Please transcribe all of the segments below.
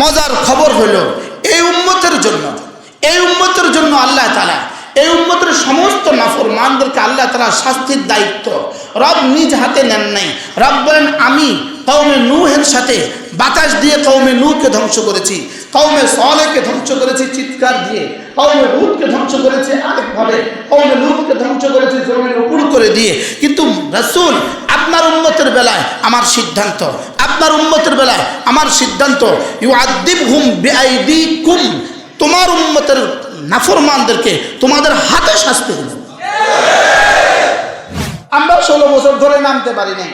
মজার খবর হলো এই উম্মতের জন্য, এই উম্মতের জন্য আল্লাহ তালা এই উম্মতের সমস্ত নাফরমানদেরকে আল্লাহ তালা শাস্তির দায়িত্ব, রব নিজ হাতে নেন নাই। রব বলেন, আমি কৌমে নূহের সাথে বাতাস দিয়ে কৌমে নূহকে ধ্বংস করেছি কৌমে সলেকে ধ্বংস করেছি, চিৎকার দিয়ে কৌমে লুতকে ধ্বংস করেছে আরেকভাবে কৌমে লুতকে ধ্বংস করেছে জমির উপর করে দিয়ে। কিন্তু রাসূল আপনার উম্মতের বেলায় আমার সিদ্ধান্ত, আপনার উম্মতের বেলায় আমার সিদ্ধান্ত ইউ আদিব হুম বেআইদি কুম তোমার উম্মতের নাফরমানদেরকে তোমাদের হাতে শাস্তি দেব। আমরা ষোলো বছর ধরে নামতে পারি নাই।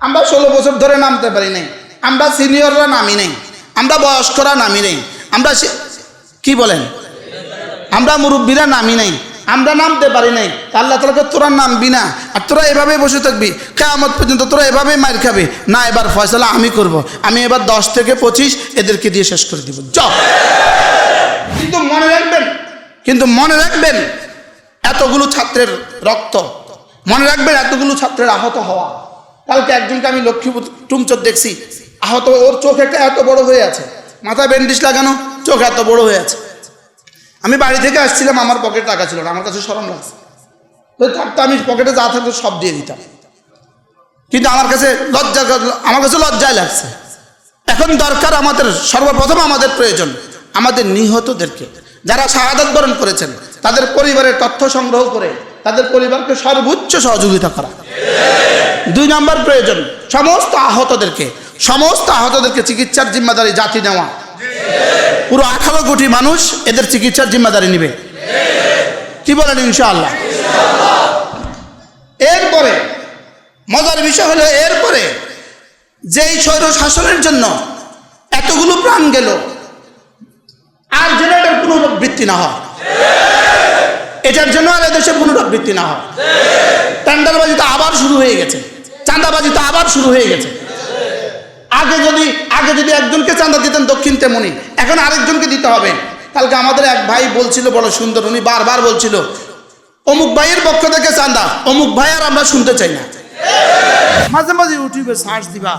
আমরা ষোলো বছর ধরে নামতে পারি নাই। আমরা সিনিয়ররা নামি নেই। আমরা বয়স্করা নামি নেই। আমরা কি বলেন? আমরা মুরব্বীরা নামি নাই। আমরা নামতে পারি নাই। আল্লাহ তালাকে তোরা নামবি না। আর তোরা এভাবেই বসে থাকবি। কেয়ামত পর্যন্ত তোরা এভাবেই মার খাবি। না এবার ফয়সালা আমি করব। আমি এবার দশ থেকে পঁচিশ এদেরকে দিয়ে শেষ করে দিব। চ কিন্তু মনে রাখবেন কিন্তু মনে রাখবেন এতগুলো ছাত্রের রক্ত মনে রাখবেন এতগুলো ছাত্রের আহত হওয়া। কালকে একজনকে আমি লক্ষ্মীপুর টুমচোর দেখছি। আহত ওর চোখ একটা এত বড় হয়ে আছে। মাথায় ব্যান্ডিজ লাগানো চোখ এত বড় হয়ে আছে। আমি বাড়ি থেকে আসছিলাম, আমার পকেটে টাকা ছিল না, আমার কাছে সরম লাগছে। তো থাকতো, আমি পকেটে যা থাকতো সব দিয়ে দিতাম। কিন্তু আমার কাছে লজ্জা, আমার কাছে লজ্জায় লাগছে। এখন দরকার আমাদের, সর্বপ্রথম আমাদের প্রয়োজন, আমাদের নিহতদেরকে। যারা শাহাদাত বরণ করেছেন, তাদের পরিবারের তথ্য সংগ্রহ করে, তাদের পরিবারকে সর্বোচ্চ সহযোগিতা করা। দুই নম্বর প্রয়োজন, সমস্ত আহতদেরকে সমস্ত আহতদেরকে চিকিৎসার জিম্মাদারি জাতি নেওয়া। পুরো আঠারো কোটি মানুষ এদের চিকিৎসার জিম্মাদারি নেবে। কি বলেন ইনশাআল্লাহ? এরপরে, মজার বিষয় হলো এরপরে যেই স্বৈর শাসনের জন্য এতগুলো প্রাণ গেল, আর যেন এটার পুনরাবৃত্তি না হয়। এটার জন্য আর এদেশে পুনরাবৃত্তি না হয়। টেন্ডারবাজি তো আবার শুরু হয়ে গেছে। চাঁদাবাজি তো আবার শুরু হয়ে গেছে। আগে যদি আগে যদি একজনকে চাঁদা দিতেন দক্ষিণ তেমনি এখন আরেকজনকে দিতে হবে। কালকে আমাদের এক ভাই বলছিল বড় সুন্দর উনি বারবার বলছিল অমুক ভাইয়ের পক্ষ থেকে চাঁদা অমুক ভাই আর আমরা শুনতে চাই না। মাঝে মাঝে ইউটিউবে সার্চ দিবা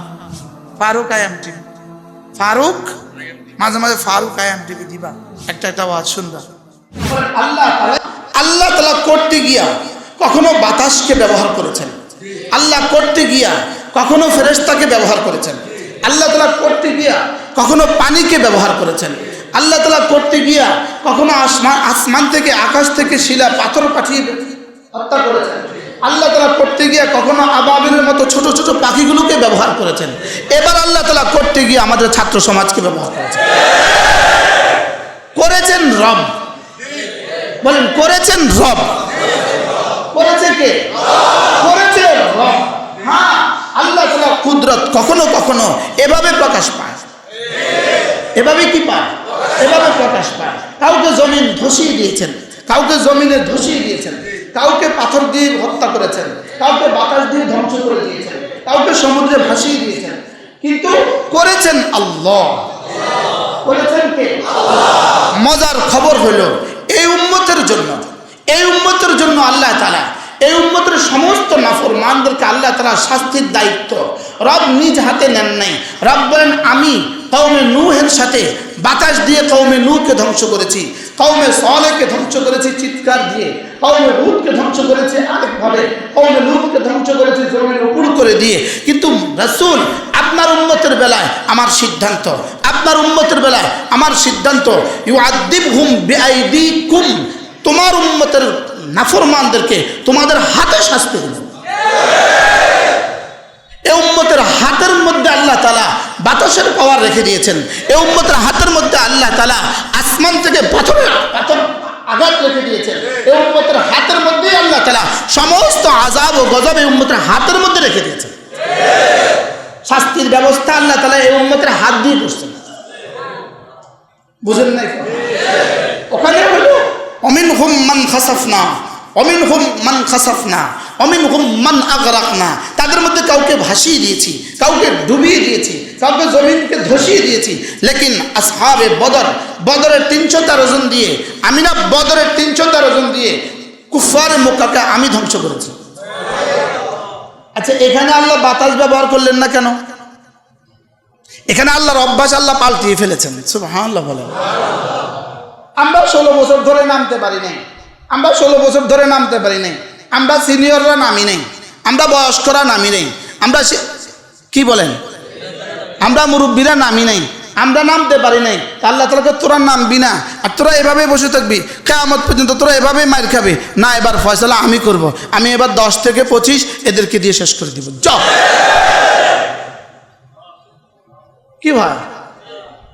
ফারুক আয়াম টিভি ফারুক মাঝে মাঝে ফারুক আয়াম টিভি দিবা একটা একটা আওয়াজ সুন্দর আল্লাহ আল্লাহ তালা করতে গিয়া কখনো বাতাসকে ব্যবহার করেছেন। আল্লাহ করতে গিয়া কখনো ফেরেশতাকে ব্যবহার করেছেন। আল্লাহ তালা করতে গিয়া কখনো পানিকে ব্যবহার করেছেন। আল্লাহ তালা করতে গিয়া কখনো আসমান আসমান থেকে আকাশ থেকে শিলা, পাথর পাঠিয়ে হত্যা করেছেন। আল্লাহ তালা করতে গিয়া কখনো আবাবিলের মতো ছোট ছোট পাখিগুলোকে ব্যবহার করেছেন। এবার আল্লাহ তালা করতে গিয়ে আমাদের ছাত্র সমাজকে ব্যবহার করেছেন। করেছেন রব। বলেন, করেছেন রব। করেছে কে করেছে রব হ্যাঁ আল্লাহ তালা কুদরত কখনো কখনো এভাবে প্রকাশ পায়। এভাবে কি পায়? এভাবে প্রকাশ পায়। কাউকে জমিন ধসিয়ে দিয়েছেন, কাউকে জমিনে ধসিয়ে দিয়েছেন, কাউকে পাথর দিয়ে হত্যা করেছেন, কাউকে বাতাস দিয়ে ধ্বংস করে দিয়েছেন, কাউকে সমুদ্রে ভাসিয়ে দিয়েছেন। কিন্তু করেছেন আল্লাহ। করেছেন কে? মজার খবর হলো, এই উম্মতের জন্য, এই উম্মতের জন্য আল্লাহ তালা এই উম্মতের সমস্ত নাফরমানদেরকে আল্লাহ তালা শাস্তির দায়িত্ব রব নিজ হাতে নেন নাই। রব বলেন, আমি কৌমে নূহের সাথে বাতাস দিয়ে কৌমে নূহকে ধ্বংস করেছি কৌমে সলেকে ধ্বংস করেছি চিৎকার দিয়ে কৌমে লুতকে ধ্বংস করেছে আরেকভাবে কৌমে লুতকে ধ্বংস করেছে জমির উপর করে দিয়ে। কিন্তু রাসূল, আপনার উম্মতের বেলায় আমার সিদ্ধান্ত, আপনার উম্মতের বেলায় আমার সিদ্ধান্ত ইউ আদিব হুম বেআইদি কুম তোমার উম্মতের নাফরমানদেরকে তোমাদের হাতে শাস্তি দেব এ হাতের মধ্যে আল্লাহ তালা বাতাসের পাওয়ার রেখে দিয়েছেন। এ হাতের মধ্যে আল্লাহ তালা আসমান থেকে পাথরের পাথর আঘাত রেখে দিয়েছেন। আল্লাহ তালা সমস্ত আজাব ও গজব এই হাতের মধ্যে রেখে শাস্তির ব্যবস্থা আল্লাহ তালা হাত দিয়ে করছেন। বুঝেন নাই? ওখানে অমিন মান অমিন হুম মান খাসাফনা অমিন হুম মান আগরাকনা। তাদের মধ্যে কাউকে ভাসিয়ে দিয়েছি, কাউকে ডুবিয়ে দিয়েছি, কাউকে জমিনকে ধসিয়ে দিয়েছি। লেকিন আসহাবে বদর, বদরের তিনশো তেরো জন দিয়ে আমি না বদরের তিনশো তেরো জন দিয়ে কুফার মোকাকে আমি ধ্বংস করেছি। আচ্ছা এখানে আল্লাহ বাতাস ব্যবহার করলেন না কেন? এখানে আল্লাহর অভ্যাস আল্লাহ পাল্টিয়ে ফেলেছেন। হ্যাঁ আল্লাহ বলেন। আমরা ষোলো বছর ধরে নামতে পারি নাই। আমরা ষোলো বছর ধরে নামতে পারি নাই। আমরা সিনিয়ররা নামি নেই। আমরা বয়স্করা নামি নেই। আমরা কি বলেন? আমরা মুরব্বীরা নামি নাই। আমরা নামতে পারি নাই। আল্লাহ তালাকে তোরা নামবি না। আর তোরা এভাবে বসে থাকবি। কেমন পর্যন্ত তোরা এভাবে মার খাবি। না, এবার ফয়সলা আমি করব। আমি এবার দশ থেকে পঁচিশ এদেরকে দিয়ে শেষ করে দিব। চ কি ভাই?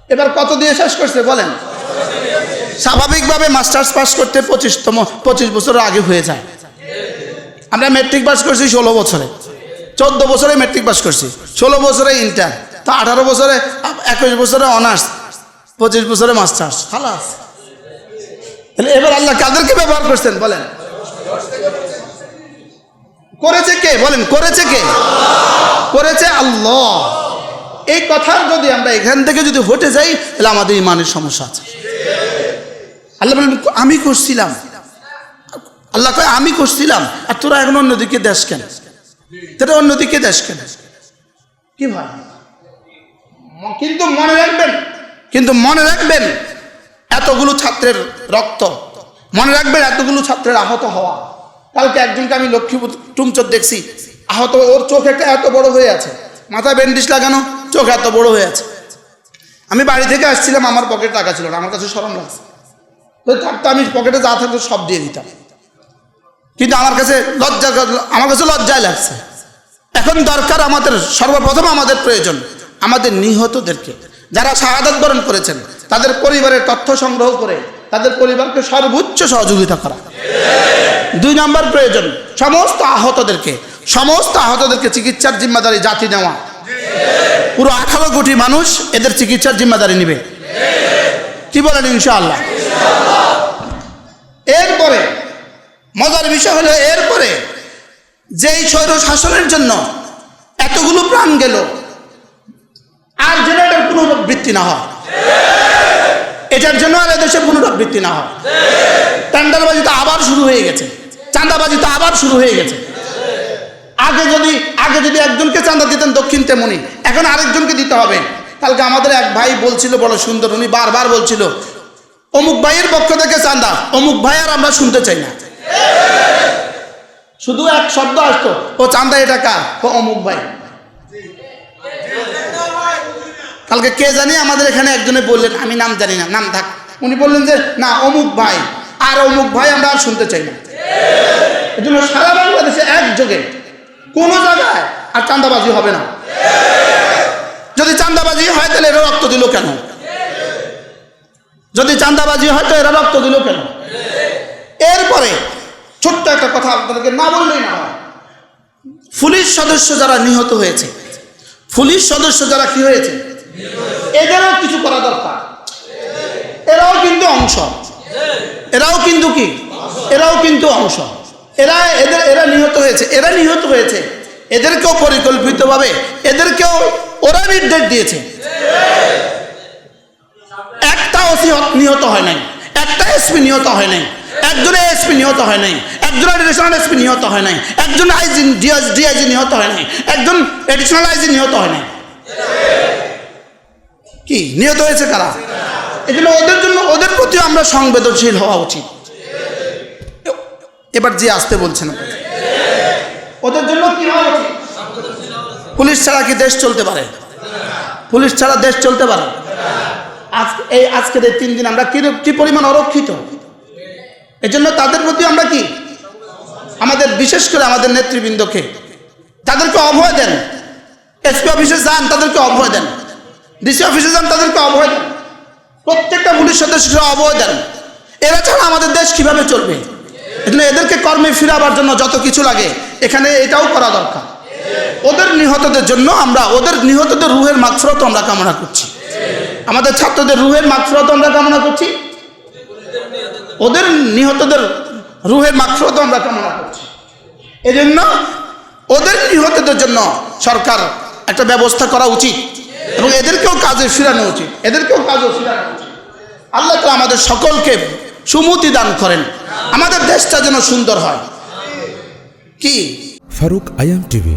এবার কত দিয়ে শেষ করছে বলেন? স্বাভাবিকভাবে মাস্টার্স পাস করতে পঁচিশতম, পঁচিশ বছরের আগে হয়ে যায়। আমরা মেট্রিক পাস করছি ষোলো বছরে। চোদ্দ বছরে মেট্রিক পাস করছি। ষোলো বছরে ইন্টার তা আঠারো বছরে, একুশ বছরে অনার্স পঁচিশ বছরে মাস্টার্স খালাস। তাহলে এবার আল্লাহ কাদেরকে ব্যবহার করছেন? বলেন। করেছে কে? বলেন, করেছে কে? করেছে আল্লাহ। এই কথার যদি আমরা এখান থেকে যদি হটে যাই, তাহলে আমাদের ইমানের সমস্যা আছে। আল্লাহ বলেন আমি করছিলাম। আল্লাহ কয় আমি করছিলাম। আর তোরা এখন অন্যদিকে দেশ কেন? তোরা অন্যদিকে দেশ কেন? কি ভাই? কিন্তু মনে রাখবেন কিন্তু মনে রাখবেন এতগুলো ছাত্রের রক্ত মনে রাখবেন এতগুলো ছাত্রের আহত হওয়া। কালকে একজনকে আমি লক্ষ্মীপুর টুমচোর দেখছি আহত ওর চোখ একটা এত বড় হয়ে আছে। মাথায় ব্যান্ডিজ লাগানো চোখ এত বড় হয়ে আছে। আমি বাড়ি থেকে আসছিলাম আমার পকেটে টাকা ছিল না আমার কাছে সরম লাগছে। থাকতো আমি পকেটে যা থাকতো সব দিয়ে দিতাম। কিন্তু আমার কাছে লজ্জা আমার কাছে লজ্জায় লাগছে। এখন দরকার আমাদের, সর্বপ্রথম আমাদের প্রয়োজন, আমাদের নিহতদেরকে। যারা শাহাদাত বরণ করেছেন, তাদের পরিবারের তথ্য সংগ্রহ করে, তাদের পরিবারকে সর্বোচ্চ সহযোগিতা করা। দুই নম্বর প্রয়োজন, সমস্ত আহতদেরকে সমস্ত আহতদেরকে চিকিৎসার জিম্মাদারি জাতি নেওয়া। পুরো আঠারো কোটি মানুষ এদের চিকিৎসার জিম্মাদারি নিবে। কি বলেন ইনশাআল্লাহ? এরপরে, মজার বিষয় হলো এরপরে যেই স্বৈর শাসনের জন্য এতগুলো প্রাণ গেল, আর যেন এটার পুনরাবৃত্তি না হয়। এটার জন্য আর এদেশে পুনরাবৃত্তি না হয়। টেন্ডারবাজি তো আবার শুরু হয়ে গেছে। চাঁদাবাজি তো আবার শুরু হয়ে গেছে। আগে যদি আগে যদি একজনকে চাঁদা দিতেন দক্ষিণ তেমনি, এখন আরেকজনকে দিতে হবে। কালকে আমাদের এক ভাই বলছিল, বড় সুন্দর, উনি বারবার বলছিল অমুক ভাইয়ের পক্ষ থেকে চাঁদা অমুক ভাই আর আমরা শুনতে চাই না। শুধু এক শব্দ আসতো, ও চান্দা এটা কার? ও অমুক ভাই। কালকে কে জানি আমাদের এখানে একজনে বললেন, আমি নাম জানি না, নাম থাক। উনি বললেন যে, না, অমুক ভাই। আর অমুক ভাই আমরা আর শুনতে চাই না। এই জন্য সারা বাংলাদেশে একযোগে, কোনো জায়গায় আর চান্দাবাজি হবে না। যদি চান্দাবাজি হয়, তাহলে রক্ত দিল কেন? যদি চান্দাবাজি হয় তো এরা রক্ত দিল কেন? এরপরে ছোট্ট একটা কথা আপনাদেরকে না বললেই না হয়। পুলিশ সদস্য যারা নিহত হয়েছে, পুলিশ সদস্য যারা কি হয়েছে? এদেরও কিছু করা দরকার। এরাও কিন্তু অংশ। এরাও কিন্তু কি? এরাও কিন্তু অংশ। এরা এদের, এরা নিহত হয়েছে, এরা নিহত হয়েছে। এদেরকেও পরিকল্পিতভাবে, এদেরকেও ওরা নির্দেশ দিয়েছে। ওসি নিহত হয় নাই। একটা এসপি নিহত হয় নাই। একজন এসপি নিহত হয় নাই। একজন এডিশনাল এসপি নিহত হয় নাই। একজন আইজি, ডিআইজি নিহত হয় নাই। একজন এডিশনাল আইজি নিহত হয় নাই। কি? নিহত হয়েছে কারা? এই জন্য ওদের জন্য, ওদের প্রতি আমরা সংবেদনশীল হওয়া উচিত। এবার যে আসতে বলছেন ওদের জন্য কি হওয়া উচিত? পুলিশ ছাড়া কি দেশ চলতে পারে? পুলিশ ছাড়া দেশ চলতে পারে? আজ এই আজকের এই তিন দিন আমরা কি কি পরিমাণ অরক্ষিত? এজন্য তাদের প্রতি আমরা কি? আমাদের বিশেষ করে আমাদের নেতৃবৃন্দকে। তাদেরকে অভয় দেন। এসপি অফিসে যান, তাদেরকে অভয় দেন। ডিসি অফিসে যান, তাদেরকে অভয় দেন। প্রত্যেকটা পুলিশ সদস্যকে অভয় দেন। এরা ছাড়া আমাদের দেশ কীভাবে চলবে? এজন্য এদেরকে কর্মে ফিরাবার জন্য যত কিছু লাগে, এখানে এটাও করা দরকার। ওদের নিহতদের জন্য আমরা ওদের নিহতদের রুহের মাগফরত আমরা কামনা করছি। আমাদের ছাত্রদের রুহের মাগফরত আমরা কামনা করছি। ওদের নিহতদের রুহের মাগফরত আমরা কামনা করছি। এজন্য ওদের নিহতদের জন্য সরকার একটা ব্যবস্থা করা উচিত এবং এদেরকেও কাজে ফিরানো উচিত। এদেরকেও কাজে ফিরানো উচিত। আল্লাহ তো আমাদের সকলকে সুমতি দান করেন। আমাদের দেশটা যেন সুন্দর হয়। কি? ফারুক আয়াম টিভি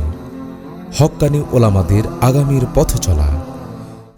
হকানি ওলামাদের আগামীর পথ চলা